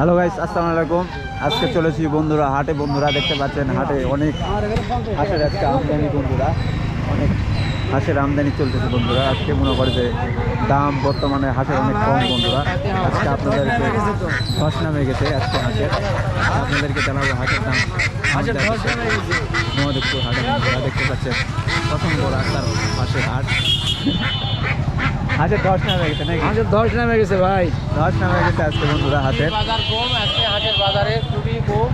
Hello guys, আসসালামু আলাইকুম। আজকে চলেছি বন্ধুরা, হাটে। বন্ধুরা দেখতে পাচ্ছেন, হাটে অনেক হাঁসের আজকে আমদানি বন্ধুরা। অনেক হাঁসের আমদানি চলতেছে বন্ধুরা। আজকে মনে করে যে দাম বর্তমানে হাঁসের অনেক কম বন্ধুরা। আজকে আপনাদেরকে ধস নামে গেছে আজকে হাঁসের। আপনাদেরকে জানাব হাঁসের দাম। মহাদেবপুর হাটে বন্ধুরা দেখতে পাচ্ছেন, প্রথম বড় রাস্তার হাঁসের হাট। হাঁসের দশ নামে গেছে নাকি? ধস নামে গেছে ভাই। দশ নামে গেছে আজকে বন্ধুরা হাটের বাজার কম আজকে হাঁসের বাজারে খুবই কম।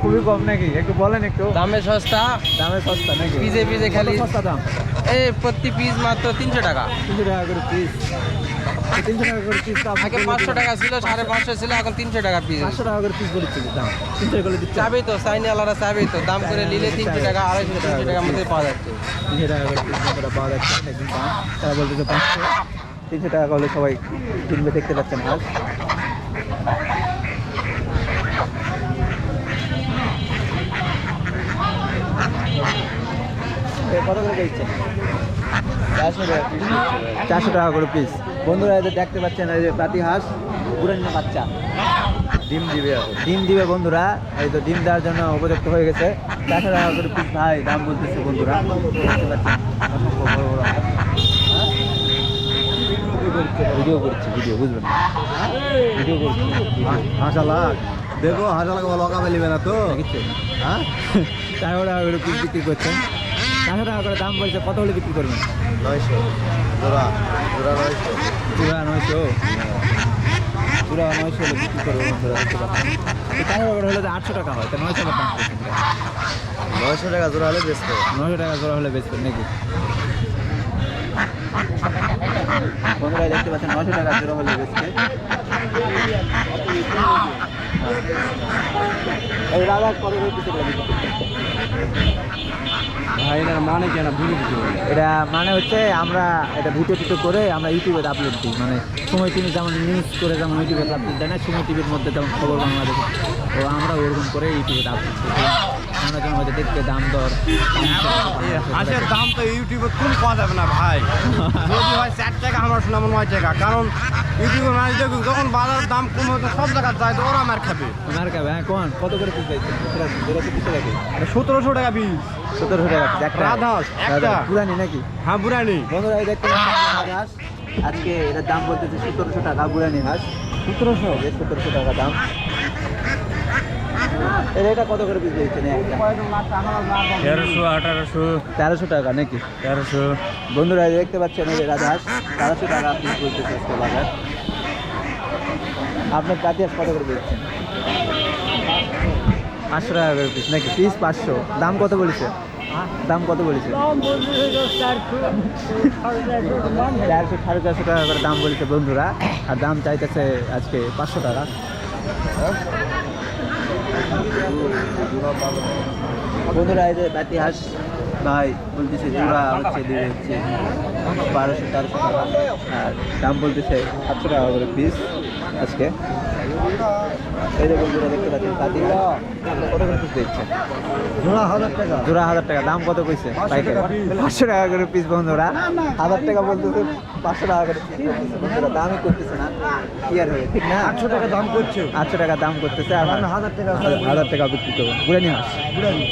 খুবই কম নাকি? একটু বলেন একটু। দামে সস্তা। দামে সস্তা নাকি? পিজে পিজে খালি। সস্তা দাম? এই প্রতি পিস মাত্র তিনশো টাকা। তিনশো টাকা করে পিস। তিনশো টাকা করে পিস আগে পাঁচশো টাকা ছিল সাড়ে পাঁচশো ছিল এখন তিনশো টাকা পিস পাঁচশো টাকা করে পিস দাম। তিনশো করে দিচ্ছে। চাবি তো সাইনি আলাদা চাবি তো দাম করে নিলে তিনশো টাকা আড়াইশো তিনশো টাকার মধ্যে পাওয়া যাচ্ছে। তিনশো টাকা করে পিস করে পাওয়া যাচ্ছে দাম। তারা বলতেছে পাঁচশো। তিনশো টাকা হলে সবাই কিনবে দেখতে পাচ্ছেন আজ কত করে চারশো টাকা করে পিস বন্ধুরা এদের দেখতে পাচ্ছেন এই যে পাতি হাঁস পুরানো বাচ্চা। ডিম দিবে ডিম দিবে বন্ধুরা এই তো ডিম দেওয়ার জন্য উপযুক্ত হয়ে গেছে। চারশো টাকা করে পিস ভাই দাম বলতেছে বন্ধুরা হাঁস। ভিডিও করছি ভিডিও বুঝবেন ভিডিও করছি হাসালা দেখো হাসালাকে বলো অকা পেলিবে না তো। হ্যাঁ? চারশো টাকা করে পিস বিক্রি করছেন চারশো টাকা করে দাম বলছে কত হলে বিক্রি করবেন? নয়শো। জোড়া জোড়া নয়শো। চূড়া নয়শো চূড়া নয়শো হলে বিক্রি করব হলে তো আটশো টাকা হয় তো নয়শো টাকা নয়শো টাকা জোড়া হলে বেচবে নয়শো টাকা জোড়া হলে বেচবেন নাকি? বন্ধুরা দেখতে পাচ্ছেন নয়শো টাকা জোড়া হলে বেচবে মানে এটা মানে হচ্ছে আমরা এটা ভিডিও টিটো করে আমরা ইউটিউবে আপলোড দিই। মানে সময় টিভি যেমন নিউজ করে যেমন ইউটিউবে আপলোড দেয় না সময় টিভির মধ্যে যেমন খবর বাংলাদেশ। তো আমরা ওরকম করে ইউটিউবে আপলোড দিই। যেমন হয়তো দেখতে দাম দর। হাঁসের দাম তো ইউটিউবে কোন পাওয়া যাবে না ভাই? যদি হয় চার টাকা আমার শোনা নয় টাকা। কারণ ইউটিউবে মাছ দেখুন যখন বাজারের দাম কম হতো সব জায়গায় যায় তো ওরা মার খাবে। ওনার কাছে হ্যাঁ কোন? কত করে পিস পিস লাগে সতেরোশো টাকা পিস সতেরোশো টাকা piece, একটা? রাজহাঁস, একটা। পুরানি নাকি? হ্যাঁ বুড়ানি বন্ধুরা এই দেখতে রাজহাঁস। আজকে এটার দাম বলতেছে সতেরোশো টাকা বুড়ানি হাঁস সতেরোশো? সতেরোশো টাকা দাম। এটা কত করে পিস তেরোশো আঠারোশো। তেরোশো টাকা নাকি? তেরোশো। বন্ধুরা দেখতে পাচ্ছেন তেরোশো টাকা পিস বলতেছে আজকে বাজার। আপনার কাতি কত করে দিচ্ছেন? পাঁচশো টাকা করে পিস নাকি? পিস পাঁচশো। দাম কত বলেছে? দাম কত বলেছে? চারশো সাড়ে চারশো টাকা করে দাম বলেছে বন্ধুরা। আর দাম চাইতেছে আজকে পাঁচশো টাকা। বন্ধুরা এদের ইতিহাস ভাই বলতেছে জোড়া হচ্ছে দিয়ে হচ্ছে বারোশো তেরোশো টাকা। আর দাম বলতেছে সাতশো টাকা করে পিস আজকে। এই যে বন্ধুরা দেখতে পাচ্ছেন বাতি কত করে পিস দিচ্ছেন জোড়া হাজার টাকা। জোড়া হাজার টাকা দাম কত কইছে? পাইকারি পাঁচশো টাকা করে পিস বন্ধুরা। হাজার টাকা বলতেছে পাঁচশো টাকা করে বন্ধুরা দামই করতেছে না। কি আর হবে ঠিক না? আটশো টাকা দাম করছে। আটশো টাকা দাম করতেছে আর হাজার টাকা হাজার টাকা বিক্রি করব। বুড়ানি হাঁস বুড়ানি